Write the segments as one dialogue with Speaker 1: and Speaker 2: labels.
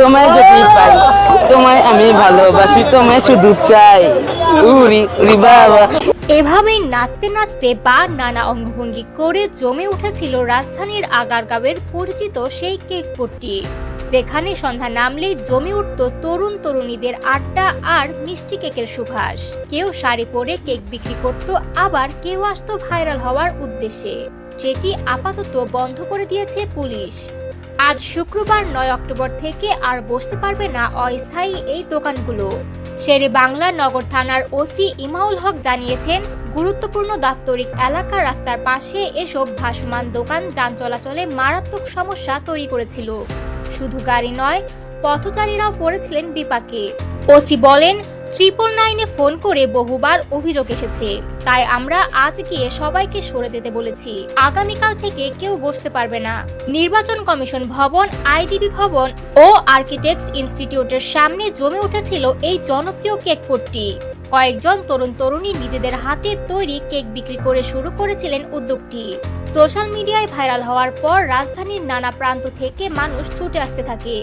Speaker 1: তোমায় যদি পাই, তোমায় আমি ভালোবাসি, তোমায় শুধু চাই। উরি উরি বাবা।
Speaker 2: এভাবেই নাচতে নাচতে বা নানা অঙ্গভঙ্গি করে জমে উঠেছিল রাজধানীর আগারগাঁওয়ের পরিচিত সেই কেক পট্টি, যেখানে সন্ধ্যা নামলেই জমে উঠত তরুণ তরুণীদের আড্ডা আর মিষ্টি কেকের সুভাষ। কেউ শাড়ি পরে কেক বিক্রি করত, আবার কেউ আসতো ভাইরাল হওয়ার উদ্দেশ্যে। সেটি আপাতত বন্ধ করে দিয়েছে পুলিশ। আজ শুক্রবার নয় অক্টোবর থেকে আর বসতে পারবে না অস্থায়ী এই দোকানগুলো। শেরে বাংলা নগর থানার ওসি ইমাউল হক জানিয়েছেন, গুরুত্বপূর্ণ দাপ্তরিক এলাকার রাস্তার পাশে এসব ভাসমান দোকান যান চলাচলে মারাত্মক সমস্যা তৈরি করেছিল। শুধু গাড়ি নয়, পথচারীরাও পড়েছিলেন বিপাকে। ওসি বলেন ট্রিপল নাইনে ফোন করে বহুবার অভিযোগ এসেছে। তাই আমরা আজ গিয়ে সবাইকে সরে যেতে বলেছি। আগামীকাল থেকে কেউ বসতে পারবে না। নির্বাচন কমিশন ভবন আইডিবি ভবন ও আর্কিটেক্ট ইনস্টিটিউটের সামনে জমে উঠেছিল এই জনপ্রিয় কেক পট্টি। কয়েকজন তরুণ তরুণী নিজেদের হাতে তৈরি কেক বিক্রি করে শুরু করেছিলেন উদ্যোগটি। সোশ্যাল মিডিয়ায় ভাইরাল হওয়ার পর রাজধানীর নানা প্রান্ত থেকে মানুষ ছুটে আসতে থাকে।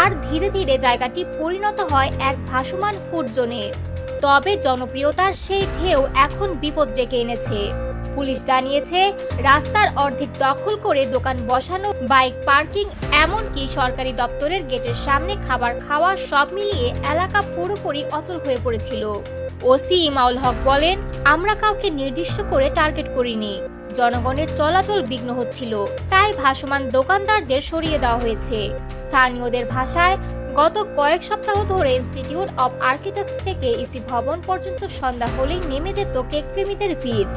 Speaker 2: আর ধীরে ধীরে জায়গাটি পরিণত হয় এক ভাসমান ফুড জোনে তবে জনপ্রিয়তার সেই ঢেউ এখন বিপদ ডেকে এনেছে। পুলিশ জানিয়েছে, রাস্তার অর্ধেক দখল করে দোকান বসানো, বাইক পার্কিং, এমনকি সরকারি দপ্তরের গেটের সামনে খাবার খাওয়া সব মিলিয়ে এলাকা পুরোপুরি অচল হয়ে পড়েছিল। ওসি ইমাউল হক বলেন, আমরা কাউকে নির্দিষ্ট করে টার্গেট করিনি। জনগণের চলাচল বিঘ্ন হচ্ছিল। তাই ভাসমান দোকানদারদের সরিয়ে দেওয়া হয়েছে। স্থানীয়দের ভাষায় গত কয়েক সপ্তাহ ধরে ইনস্টিটিউট অব আর্কিটেক্ট থেকে ইসি ভবন পর্যন্ত সন্ধ্যা হলেই নেমে যেত কেক প্রেমীদের ভিড়।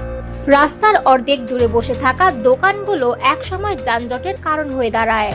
Speaker 2: রাস্তার অর্ধেক জুড়ে বসে থাকা দোকানগুলো একসময় যানজটের কারণ হয়ে দাঁড়ায়।